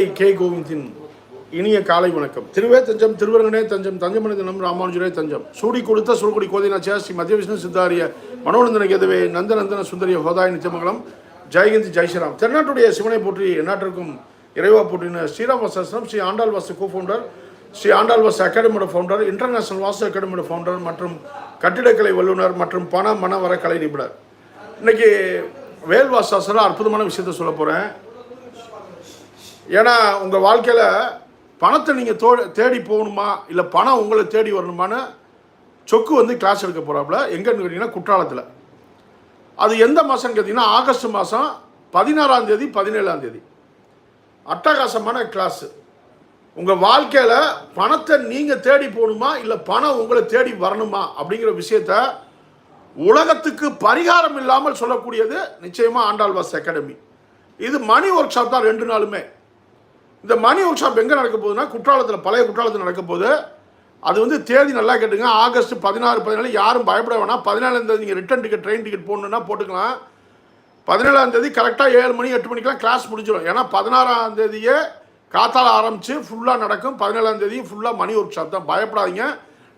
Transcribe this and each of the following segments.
K கோவிந்தின் இனிய காலை வணக்கம். திருவே தஞ்சம் திருவரங்கனே தஞ்சம் தஞ்சமணி தினம் ராமானுஜரே தஞ்சம். சூடி கொடுத்த சுருக்குடி கோதினாச்சியா ஸ்ரீ மத்திய விஷ்ணு சித்தாரிய மனோநந்தன கேதுவே நந்தநந்தன சுந்தரிய ஹோதாய நித்தியமங்கலம். ஜெயகிந்தி ஜெய்ஸ்ராம் தென்னாட்டுடைய சிவனை போற்றி எந்நாட்டிற்கும் இறைவா போற்றின ஸ்ரீராம் வசாசனம் ஸ்ரீ ஆண்டாள் வாசு கோ ஃபவுண்டர் ஸ்ரீ ஆண்டாள் வாசு அகாடமியோட ஃபவுண்டர் இன்டர்நேஷனல் வாசு அகாடமியோட ஃபவுண்டர் மற்றும் கட்டிடக்கலை வல்லுநர் மற்றும் பண மன வர கலை நிபுணர். இன்னைக்கு வேல் வாசாசனம் அற்புதமான விஷயத்த சொல்ல போகிறேன் ஏன்னா உங்கள் வாழ்க்கையில் பணத்தை நீங்கள் தோ தேடி போகணுமா? இல்லை பணம் உங்களை தேடி வரணுமான்னு சொக்கு வந்து கிளாஸ் எடுக்க போகிறாப்புல எங்கேன்னு கேட்டிங்கன்னா குற்றாலத்தில். அது எந்த மாதம்னு கேட்டிங்கன்னா ஆகஸ்ட் மாதம் பதினாறாம் தேதி பதினேழாம் தேதி. அட்டகாசமான கிளாஸு உங்கள் வாழ்க்கையில் பணத்தை நீங்கள் தேடி போகணுமா? இல்லை பணம் உங்களை தேடி வரணுமா? அப்படிங்கிற விஷயத்த உலகத்துக்கு பரிகாரம் இல்லாமல் சொல்லக்கூடியது நிச்சயமாக ஆண்டாள்வாஸ் அகாடமி இது மணி ஒர்க் ஷாப் தான் ரெண்டு நாளுமே. இந்த மணி ஒர்க் ஷாப் எங்கே நடக்க போகுதுன்னா குற்றாலத்தில் பழைய குற்றாலத்தில் நடக்க போகுது. அது வந்து தேதி நல்லா கேட்டுங்க. ஆகஸ்ட் பதினாறு பதினேழு யாரும் பயப்பட வேணாம். பதினாலாந்தேதி நீங்கள் ரிட்டன் டிக்கெட் ட்ரெயின் டிக்கெட் போடணுன்னா போட்டுக்கலாம். பதினேழாந்தேதி கரெக்டாக ஏழு மணி எட்டு மணிக்கெலாம் கிளாஸ் முடிஞ்சிடும். ஏன்னா பதினாறாம் தேதியே காத்தால ஆரம்பித்து ஃபுல்லாக நடக்கும். பதினேழாந்தேதியும் ஃபுல்லாக மணி ஒர்க் ஷாப் தான். பயப்படாதீங்க.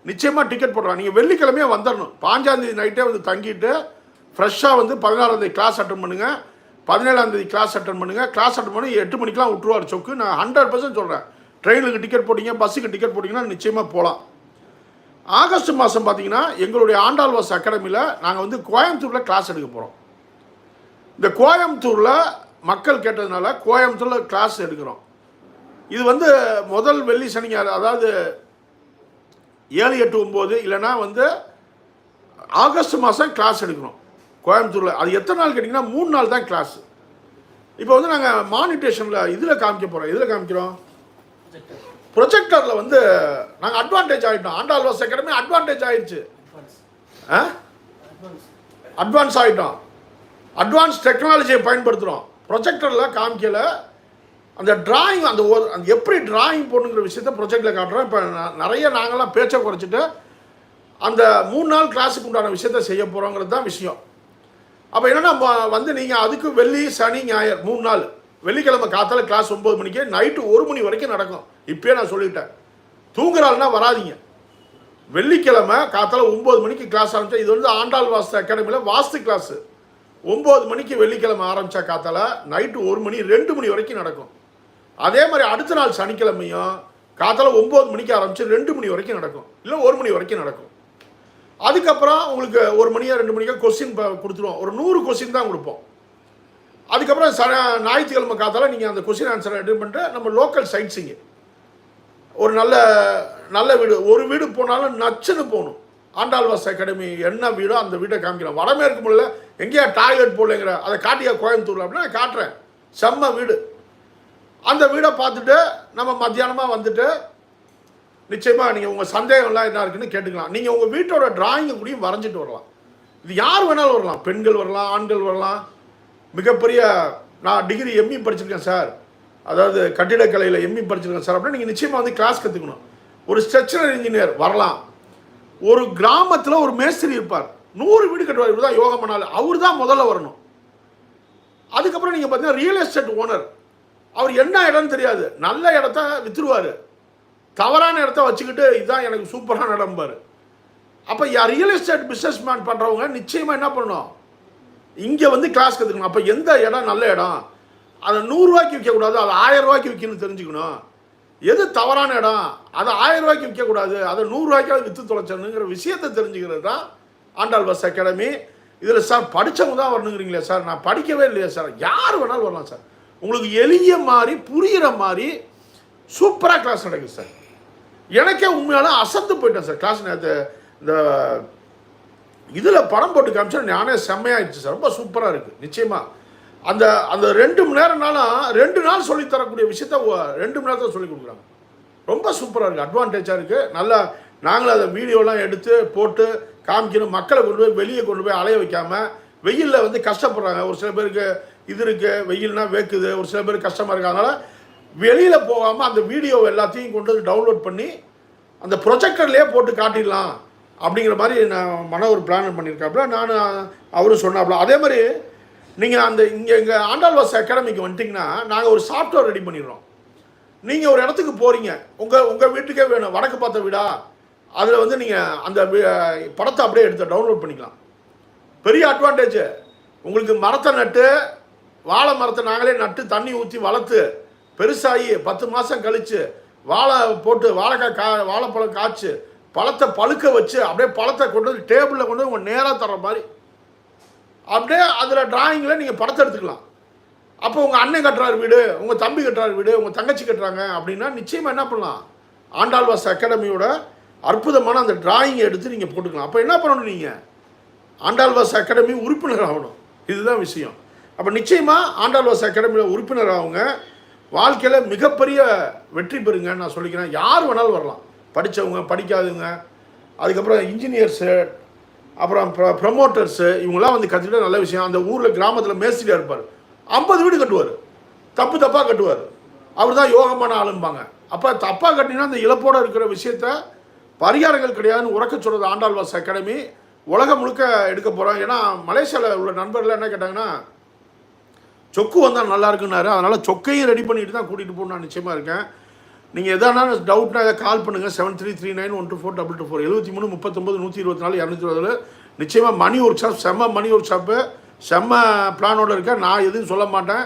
நிச்சயமாக டிக்கெட் போடுறாங்க நீங்கள் வெள்ளிக்கிழமையே வந்துடணும் பாஞ்சாந்தேதி நைட்டே வந்து தங்கிட்டு ஃப்ரெஷ்ஷாக வந்து பதினாறாம் தேதி கிளாஸ் அட்டன் பண்ணுங்கள் பதினேழாந்தேதி கிளாஸ் அட்டன் பண்ணுங்கள் கிளாஸ் அட்டன் பண்ணி எட்டு மணிக்கெலாம் விட்டுருவார் சொக்கு நான் ஹண்ட்ரட் பர்சன்ட் சொல்கிறேன் ட்ரெயினுக்கு டிக்கெட் போட்டிங்க பஸ்ஸுக்கு டிக்கெட் போட்டிங்கன்னா நிச்சயமாக போகலாம் ஆகஸ்ட் மாதம் பார்த்தீங்கன்னா எங்களுடைய ஆண்டாள்வாஸ் அகாடமியில் நாங்கள் வந்து கோயம்புத்தூரில் கிளாஸ் எடுக்க போகிறோம் இந்த கோயம்புத்தூரில் மக்கள் கேட்டதுனால கோயம்புத்தூரில் கிளாஸ் எடுக்கிறோம். இது வந்து முதல் வெள்ளி சனி அதாவது ஏழு எட்டு ஒம்பது இல்லைன்னா வந்து ஆகஸ்ட் மாதம் கிளாஸ் எடுக்கிறோம். கோயம்புத்தூரில் அது எத்தனை நாள் கேட்டிங்கன்னா மூணு நாள் தான் கிளாஸ் இப்போ வந்து நாங்கள் மானிட்டேஷனில் இதில் காமிக்க போகிறோம் இதில் காமிக்கிறோம்? ப்ரொஜெக்டரில் வந்து நாங்கள் அட்வான்டேஜ் ஆகிட்டோம் ஆண்டாள்வாஸ் அகாடமி அட்வான்டேஜ் ஆகிடுச்சு ஆ? அட்வான்ஸ் ஆகிட்டோம் அட்வான்ஸ் டெக்னாலஜியை பயன்படுத்துகிறோம் ப்ரொஜெக்டரில் காமிக்கல. அந்த டிராயிங் அந்த ஒரு அந்த எப்படி டிராயிங் போடணுங்கிற விஷயத்த ப்ரொஜெக்டில் காட்டுறோம். இப்போ நிறைய நாங்களாம் பேச்சை குறைச்சிட்டு அந்த மூணு நாள் கிளாஸுக்கு உண்டான விஷயத்த செய்ய போகிறோங்கிறது தான் விஷயம். அப்போ என்னென்னா வந்து நீங்கள் அதுக்கு வெள்ளி சனி ஞாயிறு மூணு நாள். வெள்ளிக்கிழமை காத்தால கிளாஸ் ஒம்பது மணிக்கு நைட்டு ஒரு மணி வரைக்கும் நடக்கும். இப்பயே நான் சொல்லிட்டேன். தூங்குறாள்னா வராதீங்க. வெள்ளிக்கிழமை காத்தால ஒம்பது மணிக்கு கிளாஸ் ஆரம்பிச்சா இது வந்து ஆண்டாள் வாஸ்து அகாடமியில் வாஸ்து கிளாஸு ஒம்பது மணிக்கு வெள்ளிக்கிழமை ஆரம்பித்தா காத்தால நைட்டு ஒரு மணி ரெண்டு மணி வரைக்கும் நடக்கும். அதே மாதிரி அடுத்த நாள் சனிக்கிழமையும் காத்தால ஒம்பது மணிக்கு ஆரம்பித்து ரெண்டு மணி வரைக்கும் நடக்கும். இல்லை ஒரு மணி வரைக்கும் நடக்கும். அதுக்கப்புறம் உங்களுக்கு ஒரு மணியோ ரெண்டு மணிக்கோ கொஸ்டின் கொடுத்துருவோம். ஒரு நூறு கொஸ்டின் தான் கொடுப்போம். அதுக்கப்புறம் ச ஞாயிற்றுக்கிழமை காத்தால நீங்கள் அந்த கொஸ்டின் ஆன்சரை அட்டன் பண்ணிட்டு நம்ம லோக்கல் சைட்ஸிங்கு ஒரு நல்ல நல்ல வீடு. ஒரு வீடு போனாலும் நச்சுன்னு போகணும். ஆண்டாள்வாஸ் அகாடமி என்ன வீடோ அந்த வீட்டை காமிக்கிறோம் வடமேற்கு முல்ல எங்கேயா டாய்லெட் போடலைங்கிற அதை காட்டியா கோயம்புத்தூர் அப்படின்னா நான் காட்டுறேன். செம்ம வீடு. அந்த வீடை பார்த்துட்டு நம்ம மத்தியானமாக வந்துட்டு நிச்சயமாக நீங்கள் உங்கள் சந்தேகம்லாம் என்ன இருக்குன்னு கேட்டுக்கலாம். நீங்கள் உங்கள் வீட்டோட டிராயிங்கை கூடயும் வரைஞ்சிட்டு வரலாம். இது யார் வேணாலும் வரலாம். பெண்கள் வரலாம் ஆண்கள் வரலாம். மிகப்பெரிய நான் டிகிரி எம்இ படிச்சிருக்கேன் சார் அதாவது கட்டிடக்கலையில் எம்இ படிச்சிருக்கேன் சார் அப்படின்னா நீங்கள் நிச்சயமாக வந்து கிளாஸ் கற்றுக்கணும் ஒரு ஸ்ட்ரக்சரல் இன்ஜினியர் வரலாம். ஒரு கிராமத்தில் ஒரு மேஸ்திரி இருப்பார். நூறு வீடு கட்டுவார். இவர் தான் யோகம் பண்ணாலும் அவர் தான் முதல்ல வரணும். அதுக்கப்புறம் நீங்கள் பார்த்தீங்கன்னா ரியல் எஸ்டேட் ஓனர் அவர் என்ன இடம்னு தெரியாது. நல்ல இடத்த விற்றுருவார் தவறான இடத்த வச்சுக்கிட்டு இதுதான் எனக்கு சூப்பரான இடம்பாரு அப்போ ரியல் எஸ்டேட் பிஸ்னஸ் மேன் பண்ணுறவங்க நிச்சயமாக என்ன பண்ணணும்? இங்கே வந்து கிளாஸ் கற்றுக்கணும் அப்போ எந்த இடம் நல்ல இடம்? அதை நூறுரூவாய்க்கு விற்கக்கூடாது அதை ஆயிரம் ரூபாய்க்கு விற்கணும்னு தெரிஞ்சுக்கணும். எது தவறான இடம்? அதை ஆயிரம் ரூபாய்க்கு விற்கக்கூடாது அதை நூறுரூவாய்க்காவது விற்று தொலைச்சணுங்கிற விஷயத்தை தெரிஞ்சுக்கிறது தான் ஆண்டாள் பஸ் அகாடமி. இதில் சார் படித்தவங்க தான் வரணுங்கிறீங்களே சார் நான் படிக்கவே இல்லையா சார் யார் வேணாலும் வரலாம் சார் உங்களுக்கு எளிய மாதிரி புரிகிற மாதிரி சூப்பராக கிளாஸ் நடக்குது சார் எனக்கே உண்மையான அசந்து போயிட்டேன் சார். கிளாஸ் நேற்று இந்த இதில் படம் போட்டு காமிச்சா நானே செம்மையாயிடுச்சு சார். ரொம்ப சூப்பராக இருக்குது நிச்சயமாக அந்த அந்த ரெண்டு மணி நேரம்னாலும் ரெண்டு நாள் சொல்லித் தரக்கூடிய விஷயத்த ஒ- ரெண்டு மணி நேரத்தில் சொல்லி கொடுக்குறாங்க. ரொம்ப சூப்பராக இருக்குது அட்வான்டேஜாக இருக்குது நல்லா நாங்களும் அதை வீடியோலாம் எடுத்து போட்டு காமிக்கணும். மக்களை கொண்டு போய் வெளியே கொண்டு போய் அலைய வைக்காமல் வெயிலில் வந்து கஷ்டப்படுறாங்க. ஒரு சில பேருக்கு இது இருக்குது வெயில்னா வேக்குது. ஒரு சில பேருக்கு கஷ்டமாக இருக்கு. அதனால் வெளியில் போகாமல் அந்த வீடியோ எல்லாத்தையும் கொண்டு வந்து டவுன்லோட் பண்ணி அந்த ப்ரொஜெக்டர்லேயே போட்டு காட்டிடலாம் அப்படிங்கிற மாதிரி நான் மன ஒரு பிளான் பண்ணியிருக்காப்புல. நான் அவரும் சொன்னாப்புல அதே மாதிரி நீங்கள் அந்த இங்கே எங்கள் ஆண்டாள்வாஸ் அகாடமிக்கு வந்துட்டிங்கன்னா நாங்கள் ஒரு சாஃப்ட்வேர் ரெடி பண்ணிடுறோம். நீங்கள் ஒரு இடத்துக்கு போகிறீங்க உங்கள் உங்கள் வீட்டுக்கே வேணும். வடக்கு பார்த்த வீடா? அதில் வந்து நீங்கள் அந்த படத்தை அப்படியே எடுத்து டவுன்லோட் பண்ணிக்கலாம். பெரிய அட்வான்டேஜ் உங்களுக்கு மரத்தை நட்டு வாழை மரத்தை நாங்களே நட்டு தண்ணி ஊற்றி வளர்த்து பெருசாகி பத்து மாதம் கழித்து வாழை போட்டு வாழைக்காய் கா வாழைப்பழம் காய்ச்சி பழத்தை பழுக்க வச்சு அப்படியே பழத்தை கொண்டு வந்து டேபிளில் கொண்டு வந்து உங்கள் நேராக தர்ற மாதிரி. அப்படியே அதில் டிராயிங்கில் நீங்கள் படத்தை எடுத்துக்கலாம். அப்போ உங்கள் அண்ணன் கட்டுறாரு வீடு உங்கள் தம்பி கட்டுறாரு வீடு உங்கள் தங்கச்சி கட்டுறாங்க அப்படின்னா நிச்சயமாக என்ன பண்ணலாம்? ஆண்டாள்வாஸ் அகாடமியோட அற்புதமான அந்த டிராயிங்கை எடுத்து நீங்கள் போட்டுக்கலாம். அப்போ என்ன பண்ணணும் நீங்கள் ஆண்டாள்வாஸ் அகாடமி உறுப்பினர் ஆகணும். இதுதான் விஷயம். அப்போ நிச்சயமாக ஆண்டாள்வாஸ் அகாடமியில் உறுப்பினர் ஆகுங்க. வாழ்க்கையில் மிகப்பெரிய வெற்றி பெறுங்க நான் சொல்லிக்கிறேன். யார் வேணாலும் வரலாம். படித்தவங்க படிக்காதவங்க அதுக்கப்புறம் இன்ஜினியர்ஸு அப்புறம் ப்ர ப்ரமோட்டர்ஸு இவங்களாம் வந்து கற்றுக்கிட்ட நல்ல விஷயம். அந்த ஊரில் கிராமத்தில் மேஸ்திரியாக இருப்பார். ஐம்பது வீடு கட்டுவார். தப்பு தப்பாக கட்டுவார். அவர் தான் யோகமான ஆளும்பாங்க. அப்போ தப்பாக கட்டினா அந்த இழப்போடு இருக்கிற விஷயத்த பரிகாரங்கள் கிடையாதுன்னு உறக்க சொல்கிறது ஆண்டாள்வாஸ் அகாடமி. உலகம் முழுக்க எடுக்க போகிறோம் ஏன்னா மலேசியாவில் உள்ள நண்பர்கள் என்ன கேட்டாங்கன்னா சொக்கு வந்தால் நல்லா இருக்குன்னாரு. அதனால் சொக்கையும் ரெடி பண்ணிட்டு தான் கூட்டிகிட்டு போகணும் நான் நிச்சயமாக இருக்கேன். நீங்கள் எதானா டவுட்னா எதாவது கால் பண்ணுங்கள் seven three three nine one two four double two four எழுபத்தி மூணு முப்பத்தொம்பது நூற்றி இருபத்தி நாலு இரநூத்தி இருபது. நிச்சயமாக மணி ஒர்க் ஷாப் செம்ம மணி ஒர்க் ஷாப்பு செம்ம பிளானோடு இருக்கேன். நான் எதுவும் சொல்ல மாட்டேன்.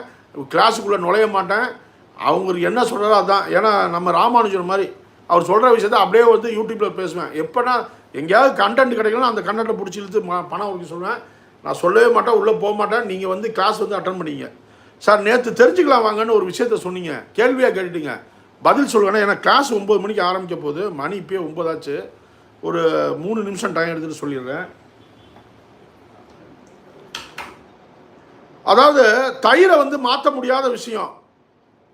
கிளாஸுக்குள்ளே நுழைய மாட்டேன். அவங்களுக்கு என்ன சொல்கிறாரோ அதான். ஏன்னா நம்ம ராமானுஜர் மாதிரி அவர் சொல்கிற விஷயத்த அப்படியே வந்து யூடியூப்பில் பேசுவேன். எப்போனா எங்கேயாவது கண்டென்ட் கிடைக்கணும் அந்த கண்டென்ட்டை பிடிச்சி இழுத்து ம பணம் உடைக்க சொல்லுவேன் நான் சொல்லவே மாட்டேன் உள்ளே போக மாட்டேன். நீங்கள் வந்து கிளாஸ் வந்து அட்டன் பண்ணீங்க. சார் நேற்று தெரிஞ்சுக்கலாம் வாங்கன்னு ஒரு விஷயத்த சொன்னீங்க. கேள்வியாக கேட்டுட்டீங்க. பதில் சொல்லுவேன்னா ஏன்னா கிளாஸ் ஒம்பது மணிக்கு ஆரம்பிக்க போகுது. மணி இப்போயே ஒம்பதாச்சு ஒரு மூணு நிமிஷம் டைம் எடுத்துகிட்டு சொல்லிடுறேன். அதாவது தயிரை வந்து மாற்ற முடியாத விஷயம்.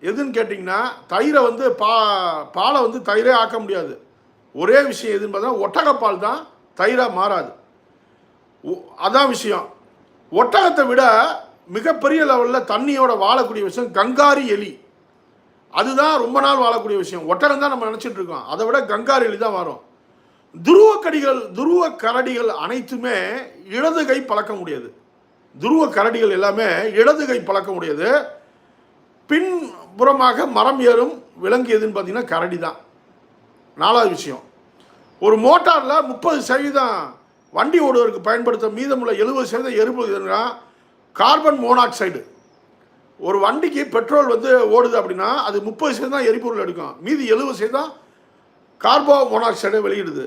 எதுன்னு கேட்டிங்கன்னா தயிரை வந்து பா பாலை வந்து தயிரே ஆக்க முடியாது. ஒரே விஷயம் எதுன்னு பார்த்தா ஒட்டகப்பால் தான் தயிராக மாறாது. அதான் விஷயம். ஒட்டகத்தை விட மிகப்பெரிய லெவலில் தண்ணியோட வாழக்கூடிய விஷயம் கங்காரி எலி. அதுதான் ரொம்ப நாள் வாழக்கூடிய விஷயம். ஒட்டகம் தான் நம்ம நினச்சிட்டு இருக்கோம். அதை விட கங்காரி எலி தான் வரும். துருவக்கடிகள் துருவ கரடிகள் அனைத்துமே இடது கை பழக்க முடியாது துருவ கரடிகள் எல்லாமே இடது கை பழக்க முடியாது பின்புறமாக மரம் ஏறும் விலங்கு எதுன்னு பார்த்தீங்கன்னா கரடி தான் நாலாவது விஷயம். ஒரு மோட்டாரில் முப்பது சதவீதம் வண்டி ஓடுவதற்கு பயன்படுத்த மீதமுள்ள எழுபது சதவீதம் எரிபொருள் எதுனா கார்பன் மோனாக்சைடு. ஒரு வண்டிக்கு பெட்ரோல் வந்து ஓடுது அப்படின்னா அது முப்பது சதவீதம் தான் எரிபொருள் எடுக்கும். மீதி எழுபது சதவீதம் கார்போ மோனாக்சைடை வெளியிடுது.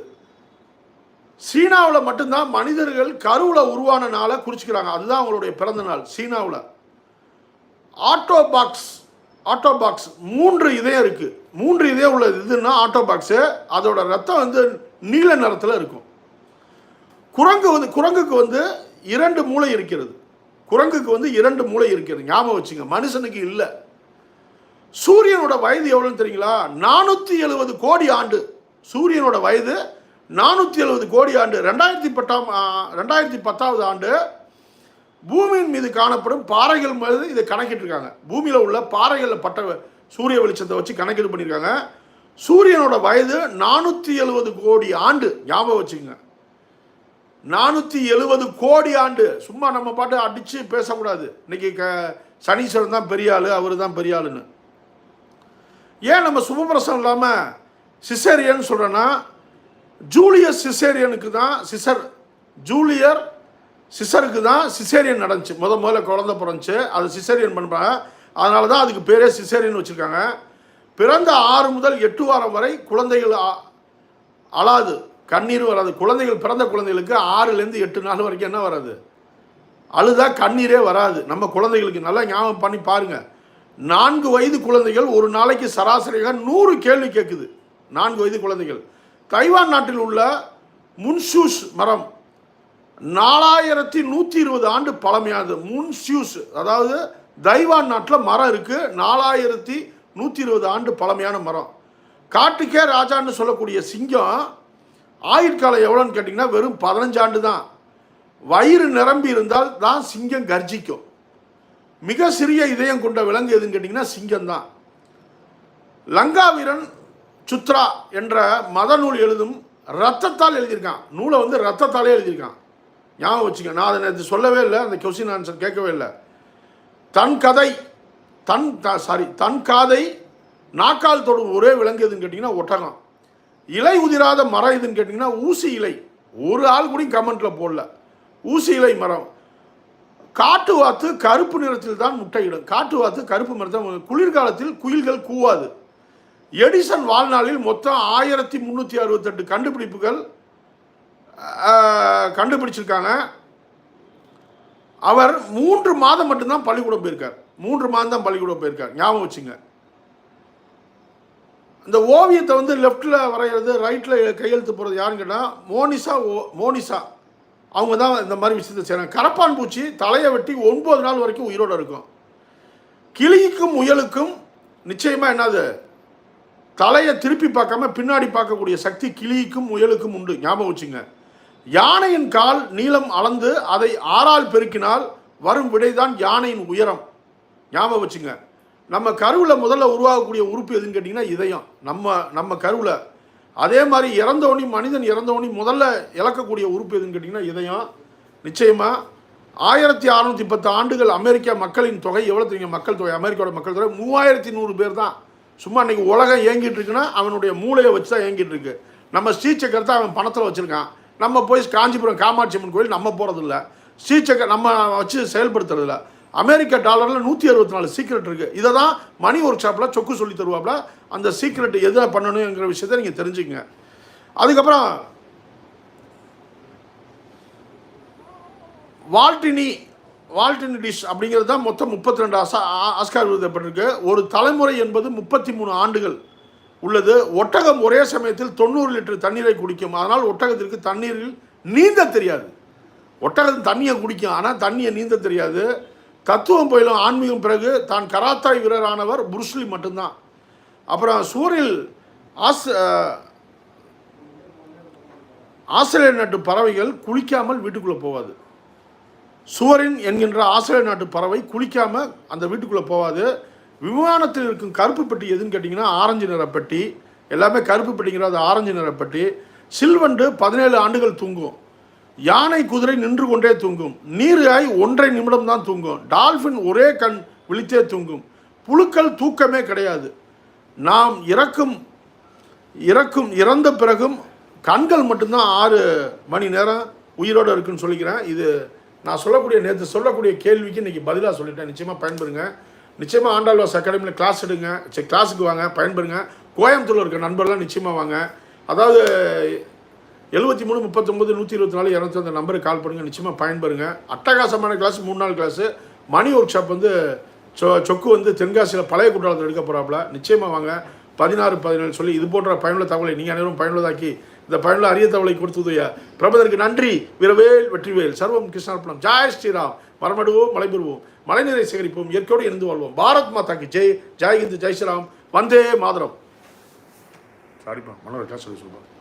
சீனாவில் மட்டும்தான் மனிதர்கள் கருவில் உருவான நாளை குறிச்சிக்கிறாங்க அதுதான் அவங்களுடைய பிறந்த நாள் சீனாவில். ஆட்டோ பாக்ஸ் ஆட்டோ பாக்ஸ் மூன்று இதயம் இருக்குது மூன்று இதயம் உள்ள இதுன்னா ஆட்டோ பாக்ஸு அதோட ரத்தம் வந்து நீல நிறத்தில் இருக்கும். குரங்கு வந்து குரங்குக்கு வந்து இரண்டு மூளை இருக்கிறது. குரங்குக்கு வந்து இரண்டு மூளை இருக்கிறது. ஞாபகம் வச்சுங்க மனுஷனுக்கு இல்லை. சூரியனோட வயது எவ்வளோன்னு தெரியுங்களா? நானூற்றி எழுபது கோடி ஆண்டு. சூரியனோட வயது நானூற்றி எழுபது கோடி ஆண்டு. ரெண்டாயிரத்தி பத்தாம் ரெண்டாயிரத்தி பத்தாவது ஆண்டு பூமியின் மீது காணப்படும் பாறைகள் மீது இதை கணக்கிட்டிருக்காங்க. பூமியில் உள்ள பாறைகளில் பட்ட சூரிய வெளிச்சத்தை வச்சு கணக்கீடு பண்ணியிருக்காங்க. சூரியனோட வயது நானூற்றி எழுபது கோடி ஆண்டு. ஞாபகம் வச்சுக்கோங்க. நானூற்றி எழுபது கோடி ஆண்டு. சும்மா நம்ம பாட்டு அடித்து பேசக்கூடாது. இன்னைக்கு க சனீஸ்வரன் தான் பெரிய ஆள் அவர் தான் பெரிய ஆளுன்னு. ஏன் நம்ம சுபபிரசம் இல்லாமல் சிசேரியன் சொல்கிறேன்னா ஜூலியஸ் சிசேரியனுக்கு தான் சிசர் ஜூலியர் சிசருக்கு தான் சிசேரியன் நடந்துச்சு. முத முதல்ல குழந்த பிறந்துச்சு. அது சிசேரியன் பண்ணுறாங்க. அதனால தான் அதுக்கு பேரே சிசேரியன் வச்சுருக்காங்க. பிறந்த ஆறு முதல் எட்டு வாரம் வரை குழந்தைகள் அ- அழாது. கண்ணீர் வராது. குழந்தைகள் பிறந்த குழந்தைகளுக்கு ஆறுலேருந்து எட்டு நாள் வரைக்கும் என்ன வராது? அழுதா கண்ணீரே வராது. நம்ம குழந்தைகளுக்கு நல்லா ஞாபகம் பண்ணி பாருங்கள் நான்கு வயது குழந்தைகள் ஒரு நாளைக்கு சராசரியாக நூறு கேள்வி கேட்குது. நான்கு வயது குழந்தைகள். தைவான் நாட்டில் உள்ள முன்சூஸ் மரம் நாலாயிரத்தி நூற்றி இருபது ஆண்டு பழமையானது. முன்ஷூஸ் அதாவது தைவான் நாட்டில் மரம் இருக்குது நாலாயிரத்தி நூற்றி இருபது ஆண்டு பழமையான மரம். காட்டுக்கே ராஜான்னு சொல்லக்கூடிய சிங்கம் ஆயுட்காலம் எவ்வளோன்னு கேட்டிங்கன்னா வெறும் பதினஞ்சாண்டு தான். வயிறு நிரம்பி இருந்தால் தான் சிங்கம் கர்ஜிக்கும். மிக சிறிய இதயம் கொண்ட விலங்கு எதுன்னு கேட்டிங்கன்னா சிங்கம் தான். லங்கா வீரன் சுத்ரா என்ற மத நூல் எழுதும் ரத்தத்தால் எழுதியிருக்கான். நூலை வந்து ரத்தத்தாலே எழுதியிருக்கான். ஞாபகம் வச்சுக்க நான் அதை நேற்று சொல்லவே இல்லை அந்த கொஸ்டின் ஆன்சர் கேட்கவே இல்லை. தன் கதை தன் சாரி தன் காதை நாக்கால் தொடும் ஒரே விலங்கு எதுன்னு கேட்டிங்கன்னா ஒட்டகம். இலை உதிராத மரம் எதுன்னு கேட்டிங்கன்னா ஊசி இலை. ஒரு ஆள் கூட கமெண்ட்டில் போடல. ஊசி இலை மரம். காட்டு வாத்து கருப்பு நிறத்தில் தான் முட்டையிடும். காட்டு வாத்து கருப்பு மரத்தில் குளிர்காலத்தில் குயில்கள் கூவாது. எடிசன் வாழ்நாளில் மொத்தம் ஆயிரத்தி முந்நூற்றி அறுபத்தெட்டு கண்டுபிடிப்புகள் கண்டுபிடிச்சிருக்காங்க. அவர் மூன்று மாதம் மட்டும்தான் பள்ளிக்கூடம் போயிருக்கார். மூன்று மாதம் தான் பள்ளிக்கூடம் போயிருக்கார். ஞாபகம் வச்சுங்க. இந்த ஓவியத்தை வந்து லெஃப்டில் வரைகிறது ரைட்டில் கையெழுத்து போகிறது யாருன்னு கேட்டால் மோனிசா ஓ மோனிசா. அவங்க தான் இந்த மாதிரி விஷயத்தை செய்கிறாங்க கரப்பான் பூச்சி தலையை வெட்டி ஒன்பது நாள் வரைக்கும் உயிரோடு இருக்கும். கிளிக்கும் முயலுக்கும் நிச்சயமாக என்னது? தலையை திருப்பி பார்க்காம பின்னாடி பார்க்கக்கூடிய சக்தி கிளிக்கும் முயலுக்கும் உண்டு. ஞாபகம் வச்சுங்க. யானையின் கால் நீளம் அளந்து அதை ஆறால் பெருக்கினால் வரும் விடைதான் யானையின் உயரம். ஞாபகம் வச்சுங்க. நம்ம கருவில் முதல்ல உருவாகக்கூடிய உறுப்பு எதுன்னு கேட்டிங்கன்னா இதயம். நம்ம நம்ம கருவில். அதே மாதிரி இறந்தவனி மனிதன் இறந்தவனி முதல்ல இழக்கக்கூடிய உறுப்பு எதுன்னு கேட்டிங்கன்னா இதயம். நிச்சயமாக ஆயிரத்தி அறநூற்றி பத்து ஆண்டுகள் அமெரிக்கா மக்களின் தொகை எவ்வளோ தெரியுங்க மக்கள் தொகை அமெரிக்காவோட மக்கள் தொகை மூவாயிரத்தி நூறு பேர் தான். சும்மா அன்றைக்கி உலகம் இயங்கிட்டு இருக்குன்னா அவனுடைய மூளையை வச்சு தான் இயங்கிட்டு இருக்கு. நம்ம ஸ்ரீசக்கரத்தை அவன் பணத்தில் வச்சுருக்கான். நம்ம போய் காஞ்சிபுரம் காமாட்சி அம்மன் கோயில் நம்ம போகிறதில்ல ஸ்ரீசக்கர் நம்ம வச்சு செயல்படுத்துறதில்ல. அமெரிக்க டாலரில் நூற்றி அறுபத்தி நாலு சீக்ரெட் இருக்குது இதை தான் மணி ஒர்க் ஷாப்பில் சொக்கு சொல்லி தருவாப்பில் அந்த சீக்ரெட் எதை பண்ணணுங்கிற விஷயத்தை நீங்கள் தெரிஞ்சுங்க அதுக்கப்புறம் வால்டினி வால்டினி டிஷ் அப்படிங்கிறது தான் மொத்தம் முப்பத்தி ரெண்டு அசா ஆ- ஆஸ்கார் விருது பெற்றிருக்கு ஒரு தலைமுறை என்பது முப்பத்தி மூணு ஆண்டுகள் உள்ளது. ஒட்டகம் ஒரே சமயத்தில் தொண்ணூறு லிட்டர் தண்ணீரை குடிக்கும். அதனால் ஒட்டகத்திற்கு தண்ணீரில் நீந்த தெரியாது. ஒட்டகம் தண்ணியை குடிக்கும். ஆனால் தண்ணியை நீந்த தெரியாது. தத்துவம் பயிலும் ஆன்மீகம் பிறகு தான் கராத்தாய் வீரரானவர் புருஷ்லி மட்டும்தான். அப்புறம் சூரில் ஆஸ் ஆஸ்திரேலிய நாட்டு பறவைகள் குளிக்காமல் வீட்டுக்குள்ளே போகாது. சுவரின் என்கின்ற ஆஸ்திரேலிய நாட்டு பறவை குளிக்காமல் அந்த வீட்டுக்குள்ளே போகாது. விமானத்தில் இருக்கும் கருப்பு பெட்டி எதுன்னு கேட்டிங்கன்னா ஆரஞ்சு நிற பெட்டி. எல்லாமே கருப்பு பெட்டிங்கிறது ஆரஞ்சு நிற பெட்டி. சில்வண்டு பதினேழு ஆண்டுகள் தூங்கும். யானை குதிரை நின்று கொண்டே தூங்கும். நீராய் ஒன்றரை நிமிடம் தான் தூங்கும். டால்ஃபின் ஒரே கண் விழித்தே தூங்கும். புழுக்கள் தூக்கமே கிடையாது. நாம் இறக்கும் இறக்கும் இறந்த பிறகும் கண்கள் மட்டும்தான் ஆறு மணி நேரம் உயிரோடு இருக்குன்னு சொல்லிக்கிறேன். இது நான் சொல்லக்கூடிய நேற்று சொல்லக்கூடிய கேள்விக்கு இன்றைக்கி பதிலாக சொல்லிட்டேன். நிச்சயமாக பயன்பெறுங்க நிச்சயமாக ஆண்டாள்வாஸ் அகாடமியில் கிளாஸ் எடுங்க. சரி கிளாஸுக்கு வாங்க. பயன்பெறுங்க கோயம்புத்தூரில் இருக்க நண்பர்லாம் நிச்சயமாக வாங்க. அதாவது எழுபத்தி மூணு முப்பத்தொம்பது நூற்றி இருபத்தி நாலு இரநூத்தி அந்த நம்பருக்கு கால் பண்ணுங்கள் நிச்சயமாக பயன்பெறுங்க. அட்டகாசமான கிளாஸ் மூணு நாள் கிளாஸு மணி ஒர்க் ஷாப் வந்து சொ சொக்கு வந்து தென்காசியில் பழைய குற்றாலத்தில் எடுக்க போகிறாப்புல நிச்சயமாக வாங்க. பதினாறு பதினேழு சொல்லி இது போன்ற பயனுள்ள தகவலை நீங்கள் அனைவரும் பயனுள்ளதாக்கி இந்த பயனுள்ள அரிய தகவலை கொடுத்ததுயா பிரபதற்கு நன்றி. வீரவேல் வெற்றிவேல். சர்வம் கிருஷ்ணார்ப்பணம் ஜாய் ஸ்ரீராம். மரமடுவோம் மலைபெறுவோம். மழைநீரை சேகரிப்போம். இயற்கையோடு இருந்து வாழ்வோம். பாரத் மாதாக்கு ஜெய். ஜெய் ஹிந்த் ஜெய் ஸ்ரீராம். வந்தே மாதரம். சாரிப்பா மனோர் சொல்லி சொல்லுவாங்க